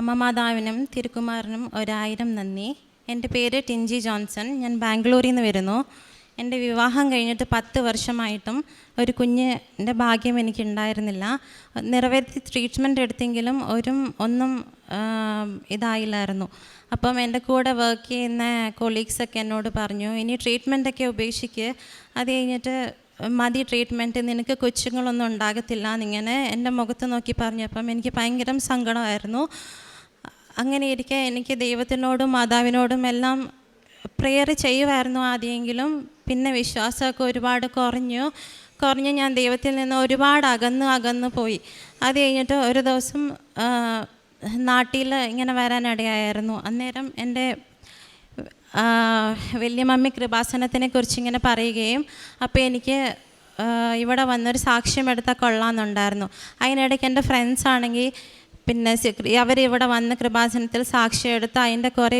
അമ്മ മാതാവിനും തിരുക്കുമാറിനും ഒരായിരം നന്ദി. എന്റെ പേര് ടിൻജി ജോൺസൺ. ഞാൻ ബാംഗ്ലൂരിൽ നിന്ന് വരുന്നു. എന്റെ വിവാഹം കഴിഞ്ഞിട്ട് പത്ത് വർഷമായിട്ടും ഒരു കുഞ്ഞിന്റെ ഭാഗ്യം എനിക്കുണ്ടായിരുന്നില്ല. നിരവധി ട്രീറ്റ്മെന്റ് എടുത്തെങ്കിലും ഒരു ഒന്നും ഇതായില്ലായിരുന്നു. അപ്പം എന്റെ കൂടെ വർക്ക് ചെയ്യുന്ന കൊളീഗ്സൊക്കെ എന്നോട് പറഞ്ഞു ഇനി ട്രീറ്റ്മെന്റൊക്കെ ഉപേക്ഷിക്ക്. അത് കഴിഞ്ഞിട്ട് മതി ട്രീറ്റ്മെന്റ് നിനക്ക് കൊച്ചുങ്ങളൊന്നും ഉണ്ടാകത്തില്ല. എന്നിങ്ങനെ എന്റെ മുഖത്ത് നോക്കി പറഞ്ഞപ്പം എനിക്ക് ഭയങ്കര സങ്കടമായിരുന്നു. അങ്ങനെ ഇരിക്കെ എനിക്ക് ദൈവത്തിനോടും മാതാവിനോടും എല്ലാം പ്രെയർ ചെയ്യുമായിരുന്നു ആദ്യമെങ്കിലും പിന്നെ വിശ്വാസമൊക്കെ ഒരുപാട് കുറഞ്ഞു. കുറഞ്ഞ് ഞാൻ ദൈവത്തിൽ നിന്ന് ഒരുപാട് അകന്ന് അകന്ന് പോയി. അത് കഴിഞ്ഞിട്ട് ഒരു ദിവസം നാട്ടിൽ ഇങ്ങനെ വരാനിടയായിരുന്നു. അന്നേരം എന്റെ വലിയ മമ്മി കൃപാസനത്തിനെ കുറിച്ച് ഇങ്ങനെ പറയുകയും അപ്പോൾ എനിക്ക് ഇവിടെ വന്നൊരു സാക്ഷ്യം എടുത്താൽ കൊള്ളാമെന്നുണ്ടായിരുന്നു. അതിനിടയ്ക്ക് എന്റെ ഫ്രണ്ട്സ് ആണെങ്കിൽ പിന്നെ അവരിവിടെ വന്ന് കൃപാസനത്തിൽ സാക്ഷിയെടുത്ത് അതിന്റെ കുറേ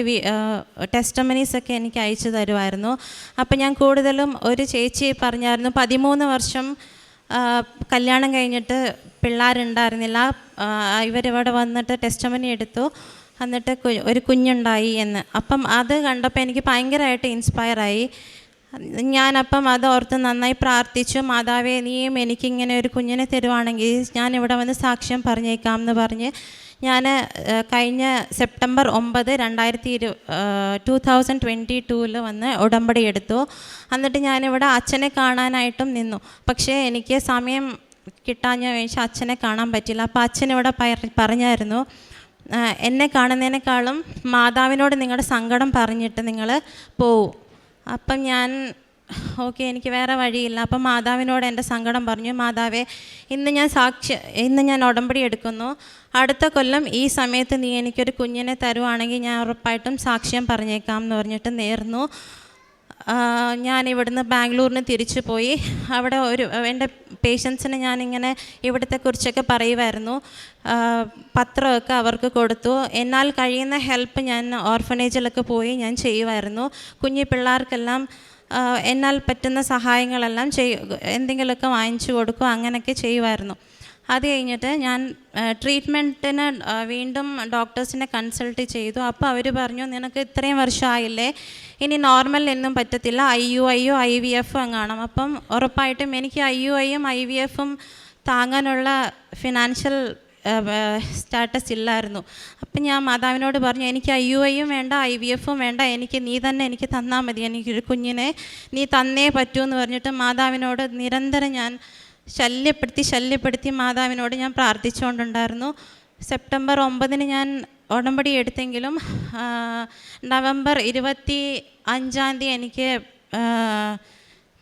ടെസ്റ്റമനീസ് ഒക്കെ എനിക്ക് അയച്ചു തരുമായിരുന്നു. അപ്പം ഞാൻ കൂടുതലും ഒരു ചേച്ചി പറഞ്ഞായിരുന്നു പതിമൂന്ന് വർഷം കല്യാണം കഴിഞ്ഞിട്ട് പിള്ളേരുണ്ടായിരുന്നില്ല. ഇവരിവിടെ വന്നിട്ട് ടെസ്റ്റമനി എടുത്തു. എന്നിട്ട് ഒരു കുഞ്ഞുണ്ടായി എന്ന്. അപ്പം അത് കണ്ടപ്പോൾ എനിക്ക് ഭയങ്കരമായിട്ട് ഇൻസ്പയറായി ഞാനപ്പം അത് ഓർത്ത് നന്നായി പ്രാർത്ഥിച്ചു മാതാവേ നീയും എനിക്കിങ്ങനെ ഒരു കുഞ്ഞിനെ തരുവാണെങ്കിൽ ഞാൻ ഇവിടെ വന്ന് സാക്ഷ്യം പറഞ്ഞേക്കാം എന്ന് പറഞ്ഞ് ഞാൻ കഴിഞ്ഞ സെപ്റ്റംബർ ഒമ്പത് രണ്ടായിരത്തി ഇരു ടു തൗസൻഡ് ട്വന്റി ടൂവിൽ വന്ന് ഉടമ്പടി എടുത്തു. എന്നിട്ട് ഞാനിവിടെ അച്ഛനെ കാണാനായിട്ടും നിന്നു. പക്ഷേ എനിക്ക് സമയം കിട്ടാഞ്ഞ വെച്ചാൽ അച്ഛനെ കാണാൻ പറ്റില്ല. അപ്പോൾ അച്ഛനിവിടെ പറഞ്ഞായിരുന്നു എന്നെ കാണുന്നതിനേക്കാളും മാതാവിനോട് നിങ്ങളുടെ സങ്കടം പറഞ്ഞിട്ട് നിങ്ങൾ പോവും. അപ്പം ഞാൻ ഓക്കെ എനിക്ക് വേറെ വഴിയില്ല. അപ്പം മാതാവിനോട് എന്റെ സങ്കടം പറഞ്ഞു മാതാവേ ഇന്ന് ഞാൻ സാക്ഷി ഇന്ന് ഞാൻ ഉടമ്പടി എടുക്കുന്നു. അടുത്ത കൊല്ലം ഈ സമയത്ത് നീ എനിക്കൊരു കുഞ്ഞിനെ തരുവാണെങ്കിൽ ഞാൻ ഉറപ്പായിട്ടും സാക്ഷ്യം പറഞ്ഞേക്കാം എന്ന് പറഞ്ഞിട്ട് നേർന്നു. ഞാൻ ഇവിടുന്ന് ബാംഗ്ലൂരിന് തിരിച്ചു പോയി. അവിടെ ഒരു എന്റെ പേഷ്യൻസിന് ഞാനിങ്ങനെ ഇവിടുത്തെ കുറിച്ചൊക്കെ പറയുമായിരുന്നു പത്രമൊക്കെ അവർക്ക് കൊടുത്തു. എന്നാൽ കഴിയുന്ന ഹെൽപ്പ് ഞാൻ ഓർഫനേജിലൊക്കെ പോയി ഞാൻ ചെയ്യുമായിരുന്നു കുഞ്ഞു പിള്ളേർക്കെല്ലാം എന്നാൽ പറ്റുന്ന സഹായങ്ങളെല്ലാം ചെയ് എന്തെങ്കിലുമൊക്കെ വാങ്ങിച്ചു കൊടുക്കും അങ്ങനെയൊക്കെ ചെയ്യുമായിരുന്നു അത് കഴിഞ്ഞിട്ട് ഞാൻ ട്രീറ്റ്മെന്റിന് വീണ്ടും ഡോക്ടേഴ്സിനെ കൺസൾട്ട് ചെയ്തു. അപ്പോൾ അവർ പറഞ്ഞു നിനക്ക് ഇത്രയും വർഷമായില്ലേ? ഇനി നോർമൽ എന്നും പറ്റത്തില്ല. ഐ യു ഐയോ ഐ വി എഫ് കാണാം. അപ്പം ഉറപ്പായിട്ടും എനിക്ക് ഐ യു ഐയും ഐ വി എഫും താങ്ങാനുള്ള ഫിനാൻഷ്യൽ സ്റ്റാറ്റസ് ഇല്ലായിരുന്നു. അപ്പം ഞാൻ മാതാവിനോട് പറഞ്ഞു എനിക്ക് ഐ യു ഐയും വേണ്ട ഐ വി എഫും വേണ്ട. എനിക്ക് നീ തന്നെ എനിക്ക് തന്നാൽ മതി. എനിക്കൊരു കുഞ്ഞിനെ നീ തന്നേ പറ്റൂ എന്ന് പറഞ്ഞിട്ട് മാതാവിനോട് നിരന്തരം ഞാൻ ശല്യപ്പെടുത്തി ശല്യപ്പെടുത്തി മാതാവിനോട് ഞാൻ പ്രാർത്ഥിച്ചുകൊണ്ടുണ്ടായിരുന്നു. സെപ്റ്റംബർ ഒമ്പതിന് ഞാൻ ഉടമ്പടി എടുത്തെങ്കിലും നവംബർ ഇരുപത്തി അഞ്ചാം തീയതി എനിക്ക്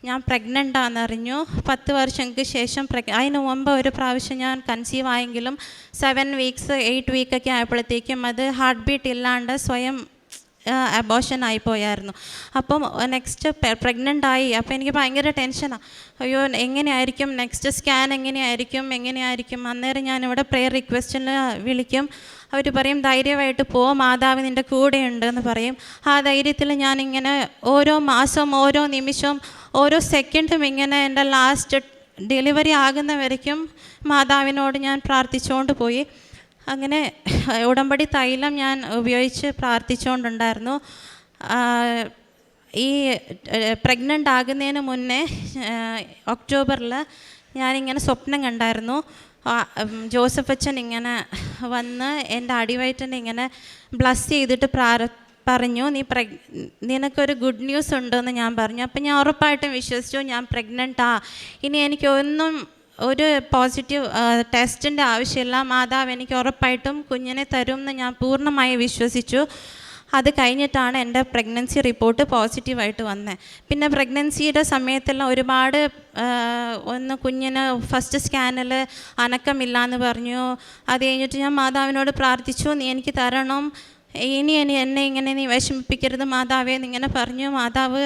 ഞാൻ പ്രഗ്നന്റ് ആണെന്നറിഞ്ഞു. പത്ത് വർഷങ്ങൾക്ക് ശേഷം പ്രഗ് അതിന് മുമ്പ് ഒരു പ്രാവശ്യം ഞാൻ കൺസീവ് ആയെങ്കിലും സെവൻ വീക്സ് എയ്റ്റ് വീക്കൊക്കെ ആയപ്പോഴത്തേക്കും അത് ഹാർട്ട് ബീറ്റ് ഇല്ലാണ്ട് സ്വയം അബോഷൻ ആയിപ്പോയായിരുന്നു അപ്പം നെക്സ്റ്റ് പ്രഗ്നന്റ് ആയി. അപ്പോൾ എനിക്ക് ഭയങ്കര ടെൻഷനാണ് അയ്യോ എങ്ങനെയായിരിക്കും? നെക്സ്റ്റ് സ്കാൻ എങ്ങനെയായിരിക്കും? എങ്ങനെയായിരിക്കും? അന്നേരം ഞാനിവിടെ പ്രെയർ റിക്വസ്റ്റിന് വിളിക്കും. അവർ പറയും ധൈര്യമായിട്ട് പോ മാതാവ് നിന്റെ കൂടെയുണ്ട് എന്ന് പറയും. ആ ധൈര്യത്തിൽ ഞാനിങ്ങനെ ഓരോ മാസവും ഓരോ നിമിഷവും ഓരോ സെക്കൻഡും ഇങ്ങനെ എന്റെ ലാസ്റ്റ് ഡെലിവറി ആകുന്ന വരയ്ക്കും മാതാവിനോട് ഞാൻ പ്രാർത്ഥിച്ചുകൊണ്ട് പോയി. അങ്ങനെ ഉടമ്പടി തൈലം ഞാൻ ഉപയോഗിച്ച് പ്രാർത്ഥിച്ചുകൊണ്ടുണ്ടായിരുന്നു. ഈ പ്രഗ്നന്റ് ആകുന്നതിന് മുന്നേ ഒക്ടോബറിൽ ഞാനിങ്ങനെ സ്വപ്നം കണ്ടായിരുന്നു. ജോസഫ് അച്ഛൻ ഇങ്ങനെ വന്ന് എന്റെ അടിവയറ്റിനെ ഇങ്ങനെ ബ്ലസ് ചെയ്തിട്ട് പ്രാര പറഞ്ഞു നീ പ്രഗ് നിനക്കൊരു ഗുഡ് ന്യൂസ് ഉണ്ടെന്ന് ഞാൻ പറഞ്ഞു. അപ്പം ഞാൻ ഉറപ്പായിട്ടും വിശ്വസിച്ചു ഞാൻ പ്രഗ്നന്റ് ഇനി എനിക്ക് ഒന്നും ഒരു പോസിറ്റീവ് ടെസ്റ്റിന്റെ ആവശ്യമില്ല. മാതാവ് എനിക്ക് ഉറപ്പായിട്ടും കുഞ്ഞിനെ തരും എന്ന് ഞാൻ പൂർണമായി വിശ്വസിച്ചു. അത് കഴിഞ്ഞിട്ടാണ് എന്റെ പ്രഗ്നൻസി റിപ്പോർട്ട് പോസിറ്റീവായിട്ട് വന്നത് പിന്നെ പ്രഗ്നൻസിയുടെ സമയത്തെല്ലാം ഒരുപാട് ഒന്ന് കുഞ്ഞിന് ഫസ്റ്റ് സ്കാനിൽ അനക്കമില്ല എന്ന് പറഞ്ഞു. അത് കഴിഞ്ഞിട്ട് ഞാൻ മാതാവിനോട് പ്രാർത്ഥിച്ചു നീ എനിക്ക് തരണം. ഇനി ഇനി എന്നെ ഇങ്ങനെ നീ വിഷമിപ്പിക്കരുത്. മാതാവേ എന്നിങ്ങനെ പറഞ്ഞു. മാതാവ്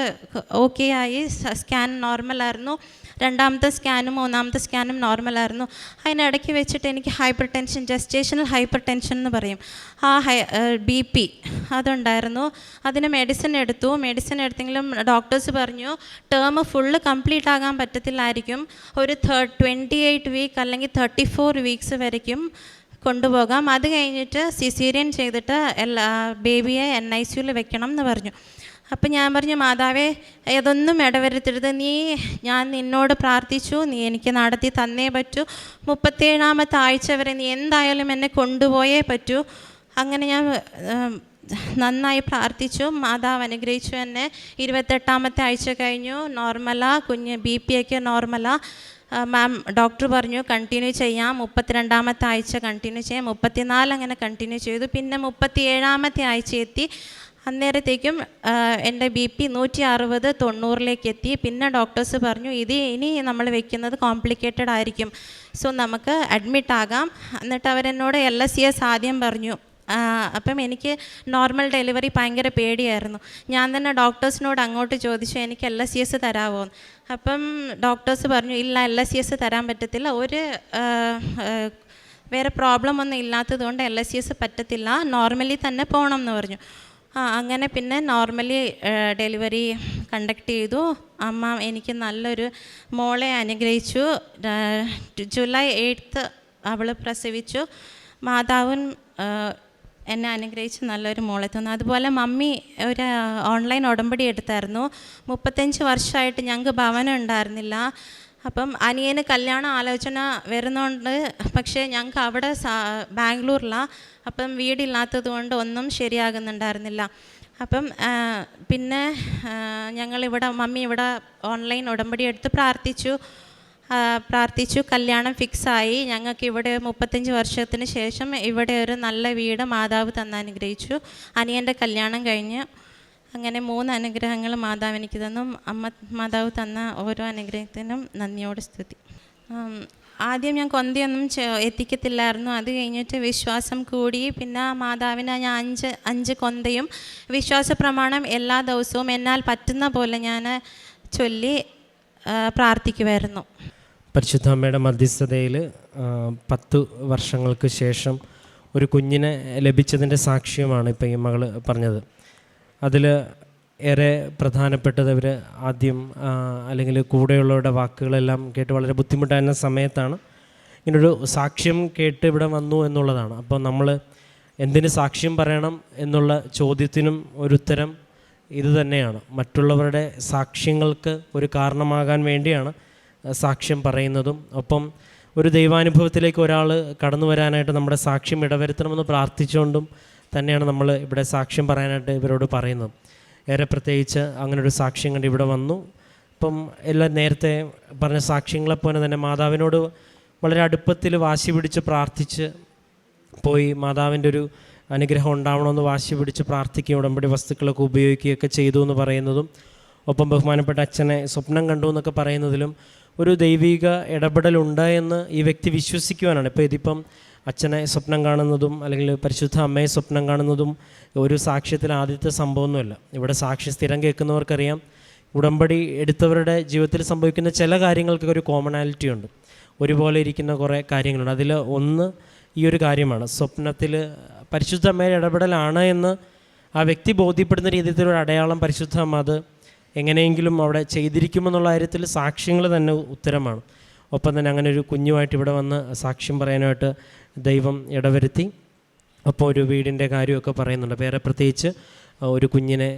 ഓക്കെ ആയി. സ്കാൻ നോർമലായിരുന്നു രണ്ടാമത്തെ സ്കാനും മൂന്നാമത്തെ സ്കാനും നോർമലായിരുന്നു അതിനിടയ്ക്ക് വെച്ചിട്ട് എനിക്ക് hypertension gestational hypertension എന്ന് പറയും. ആ ഹൈ ബി പി അതുണ്ടായിരുന്നു. അതിന് മെഡിസിൻ എടുത്തു. മെഡിസിൻ എടുത്തെങ്കിലും ഡോക്ടേഴ്സ് പറഞ്ഞു ടേം ഫുള്ള് കംപ്ലീറ്റ് ആകാൻ പറ്റത്തില്ലായിരിക്കും. ഒരു തേ ട്വന്റി എയ്റ്റ് വീക്ക് അല്ലെങ്കിൽ തേർട്ടി ഫോർ വീക്സ് വരയ്ക്കും കൊണ്ടുപോകാം. അത് കഴിഞ്ഞിട്ട് സിസീരിയൻ ചെയ്തിട്ട് എല്ലാ ബേബിയെ എൻ ഐ സിയുവിൽ വെക്കണം എന്ന് പറഞ്ഞു. അപ്പം ഞാൻ പറഞ്ഞു മാതാവേ ഏതൊന്നും ഇടവരുത്തരുത്. നീ ഞാൻ നിന്നോട് പ്രാർത്ഥിച്ചു. നീ എനിക്ക് നടത്തി തന്നേ പറ്റൂ. മുപ്പത്തേഴാമത്തെ ആഴ്ച വരെ നീ എന്തായാലും എന്നെ കൊണ്ടുപോയേ പറ്റൂ. അങ്ങനെ ഞാൻ നന്നായി പ്രാർത്ഥിച്ചു. മാതാവ് അനുഗ്രഹിച്ചു എന്നെ. ഇരുപത്തെട്ടാമത്തെ ആഴ്ച കഴിഞ്ഞു. നോർമലാ കുഞ്ഞ് ബി പി ഒക്കെ നോർമലാ. മാം ഡോക്ടർ പറഞ്ഞു കണ്ടിന്യൂ ചെയ്യാം. മുപ്പത്തിരണ്ടാമത്തെ ആഴ്ച കണ്ടിന്യൂ ചെയ്യാം. മുപ്പത്തിനാല് അങ്ങനെ കണ്ടിന്യൂ ചെയ്തു. പിന്നെ മുപ്പത്തി ഏഴാമത്തെ ആഴ്ച എത്തി. അന്നേരത്തേക്കും എന്റെ ബി പി നൂറ്റി അറുപത് തൊണ്ണൂറിലേക്ക് എത്തി പിന്നെ ഡോക്ടേഴ്സ് പറഞ്ഞു ഇത് ഇനി നമ്മൾ വെക്കുന്നത് കോംപ്ലിക്കേറ്റഡ് ആയിരിക്കും. സോ നമുക്ക് അഡ്മിറ്റ് ആകാം. എന്നിട്ട് അവരെന്നോട് എൽ എസ് സി എസ് ആദ്യം പറഞ്ഞു അപ്പം എനിക്ക് നോർമൽ ഡെലിവറി ഭയങ്കര പേടിയായിരുന്നു. ഞാൻ തന്നെ ഡോക്ടേഴ്സിനോട് അങ്ങോട്ട് ചോദിച്ചു എനിക്ക് എൽ എസ് സി എസ് തരാമോ അപ്പം ഡോക്ടേഴ്സ് പറഞ്ഞു ഇല്ല എൽ എസ് സി എസ് തരാൻ പറ്റത്തില്ല. ഒരു വേറെ പ്രോബ്ലം ഒന്നും ഇല്ലാത്തത് കൊണ്ട് എൽ എസ് സി എസ് പറ്റത്തില്ല. നോർമലി തന്നെ പോകണം എന്ന് പറഞ്ഞു. ആ അങ്ങനെ പിന്നെ നോർമലി ഡെലിവറി കണ്ടക്ട് ചെയ്തു. അമ്മ എനിക്ക് നല്ലൊരു മോളെ അനുഗ്രഹിച്ചു. ജൂലൈ എയ്ത്ത് അവൾ പ്രസവിച്ചു. മാതാവും എന്നെ അനുഗ്രഹിച്ച് നല്ലൊരു മോളെ തന്നു. അതുപോലെ മമ്മി ഒരു ഓൺലൈൻ ഉടമ്പടി എടുത്തായിരുന്നു. മുപ്പത്തഞ്ച് വർഷമായിട്ട് ഞങ്ങൾക്ക് ഭവനം ഉണ്ടായിരുന്നില്ല. അപ്പം അനിയന് കല്യാണ ആലോചന വരുന്നുണ്ട്. പക്ഷേ ഞങ്ങൾക്ക് അവിടെ ബാംഗ്ലൂരിലാണ് അപ്പം വീടില്ലാത്തത് കൊണ്ട് ഒന്നും ശരിയാകുന്നുണ്ടായിരുന്നില്ല. അപ്പം പിന്നെ ഞങ്ങളിവിടെ മമ്മി ഇവിടെ ഓൺലൈൻ ഉടമ്പടി എടുത്ത് പ്രാർത്ഥിച്ചു. പ്രാർത്ഥിച്ചു. കല്യാണം ഫിക്സായി. ഞങ്ങൾക്ക് ഇവിടെ മുപ്പത്തഞ്ച് വർഷത്തിന് ശേഷം ഇവിടെ ഒരു നല്ല വീട് മാതാവ് തന്ന അനുഗ്രഹിച്ചു. അനിയന്റെ കല്യാണം കഴിഞ്ഞ് അങ്ങനെ മൂന്ന് അനുഗ്രഹങ്ങൾ മാതാവ് എനിക്ക് തന്നു. അമ്മ മാതാവ് തന്ന ഓരോ അനുഗ്രഹത്തിനും നന്ദിയോട് സ്തുതി. ആദ്യം ഞാൻ കൊന്തയൊന്നും എത്തിക്കത്തില്ലായിരുന്നു. അത് കഴിഞ്ഞിട്ട് വിശ്വാസം കൂടി. പിന്നെ മാതാവിന് ഞാൻ അഞ്ച് അഞ്ച് കൊന്തയും വിശ്വാസ പ്രമാണം എല്ലാ ദിവസവും എന്നാൽ പറ്റുന്ന പോലെ ഞാൻ ചൊല്ലി പ്രാർത്ഥിക്കുമായിരുന്നു പരിശുദ്ധ അമ്മയുടെ മധ്യസ്ഥതയിൽ പത്ത് വർഷങ്ങൾക്ക് ശേഷം ഒരു കുഞ്ഞിനെ ലഭിച്ചതിന്റെ സാക്ഷ്യമാണ് ഇപ്പോൾ ഈ മകൾ പറഞ്ഞത്. അതിൽ ഏറെ പ്രധാനപ്പെട്ടത് അവർ ആദ്യം അല്ലെങ്കിൽ കൂടെയുള്ളവരുടെ വാക്കുകളെല്ലാം കേട്ട് വളരെ ബുദ്ധിമുട്ടായിരുന്ന സമയത്താണ് ഇങ്ങനൊരു സാക്ഷ്യം കേട്ട് ഇവിടെ വന്നു എന്നുള്ളതാണ്. അപ്പോൾ നമ്മൾ എന്തിന് സാക്ഷ്യം പറയണം എന്നുള്ള ചോദ്യത്തിനും ഒരു ഉത്തരം ഇത് തന്നെയാണ്. മറ്റുള്ളവരുടെ സാക്ഷ്യങ്ങൾക്ക് ഒരു കാരണമാകാൻ വേണ്ടിയാണ് സാക്ഷ്യം പറയുന്നതും. ഒപ്പം ഒരു ദൈവാനുഭവത്തിലേക്ക് ഒരാൾ കടന്നു വരാനായിട്ട് നമ്മുടെ സാക്ഷ്യം ഇടവരുത്തണമെന്ന് പ്രാർത്ഥിച്ചുകൊണ്ടും തന്നെയാണ് നമ്മൾ ഇവിടെ സാക്ഷ്യം പറയാനായിട്ട് ഇവരോട് പറയുന്നത്. ഏറെ പ്രത്യേകിച്ച് അങ്ങനെ ഒരു സാക്ഷ്യം കണ്ട് ഇവിടെ വന്നു. ഇപ്പം എല്ലാം നേരത്തെ പറഞ്ഞ സാക്ഷ്യങ്ങളെപ്പോലെ തന്നെ മാതാവിനോട് വളരെ അടുപ്പത്തിൽ വാശി പിടിച്ച് പ്രാർത്ഥിച്ച് പോയി മാതാവിന്റെ ഒരു അനുഗ്രഹം ഉണ്ടാവണമെന്ന് വാശി പിടിച്ച് പ്രാർത്ഥിക്കുകയും ഉടമ്പടി വസ്തുക്കളൊക്കെ ഉപയോഗിക്കുകയൊക്കെ ചെയ്തു എന്ന് പറയുന്നതും ഒപ്പം ബഹുമാനപ്പെട്ട അച്ഛനെ സ്വപ്നം കണ്ടു എന്നൊക്കെ പറയുന്നതിലും ഒരു ദൈവിക ഇടപെടലുണ്ട് എന്ന് ഈ വ്യക്തി വിശ്വസിക്കുവാനാണ്. ഇപ്പോൾ ഇതിപ്പം അച്ഛനെ സ്വപ്നം കാണുന്നതും അല്ലെങ്കിൽ പരിശുദ്ധ അമ്മയെ സ്വപ്നം കാണുന്നതും ഒരു സാക്ഷ്യത്തിൽ ആദ്യത്തെ സംഭവമൊന്നുമല്ല. ഇവിടെ സാക്ഷി സ്ഥിരം കേൾക്കുന്നവർക്കറിയാം. ഉടമ്പടി എടുത്തവരുടെ ജീവിതത്തിൽ സംഭവിക്കുന്ന ചില കാര്യങ്ങൾക്കൊക്കെ ഒരു കോമണാലിറ്റി ഉണ്ട്. ഒരുപോലെ ഇരിക്കുന്ന കുറേ കാര്യങ്ങളുണ്ട്. അതിൽ ഒന്ന് ഈ ഒരു കാര്യമാണ്. സ്വപ്നത്തിൽ പരിശുദ്ധ അമ്മയുടെ ഇടപെടലാണ് എന്ന് ആ വ്യക്തി ബോധ്യപ്പെടുന്ന രീതിയിലൊരു അടയാളം പരിശുദ്ധ അത് എങ്ങനെയെങ്കിലും അവിടെ ചെയ്തിരിക്കുമെന്നുള്ള കാര്യത്തിൽ സാക്ഷ്യങ്ങൾ തന്നെ ഉത്തരമാണ്. ഒപ്പം തന്നെ അങ്ങനെ ഒരു കുഞ്ഞുമായിട്ട് ഇവിടെ വന്ന് സാക്ഷ്യം പറയാനായിട്ട് ദൈവം ഇടവരുത്തി. അപ്പോൾ ഒരു വീടിന്റെ കാര്യമൊക്കെ പറയുന്നുണ്ട്. വേറെ പ്രത്യേകിച്ച് ഒരു കുഞ്ഞിനെ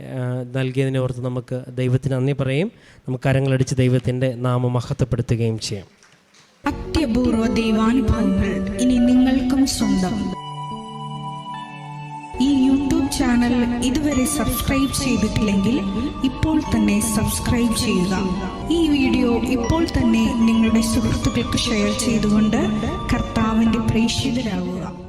നൽകിയതിനെ ഓർത്ത് നമുക്ക് ദൈവത്തിന് നന്ദി പറയും. നമുക്ക് കരങ്ങളടിച്ച് ദൈവത്തിന്റെ നാമം മഹത്വപ്പെടുത്തുകയും ചെയ്യാം. അത്യപൂർവ ദൈവാനുഭവങ്ങൾ ഇനി നിങ്ങൾക്കും സ്വന്തം. ഈ യൂട്യൂബ് ചാനൽ ഇതുവരെ സബ്സ്ക്രൈബ് ചെയ്തിട്ടില്ലെങ്കിൽ ഇപ്പോൾ തന്നെ സബ്സ്ക്രൈബ് ചെയ്യുക. ഈ വീഡിയോ ഇപ്പോൾ തന്നെ നിങ്ങളുടെ സുഹൃത്തുക്കൾക്ക് ഷെയർ ചെയ്തുകൊണ്ട് കർത്താവിന്റെ പ്രേക്ഷിതരാകുക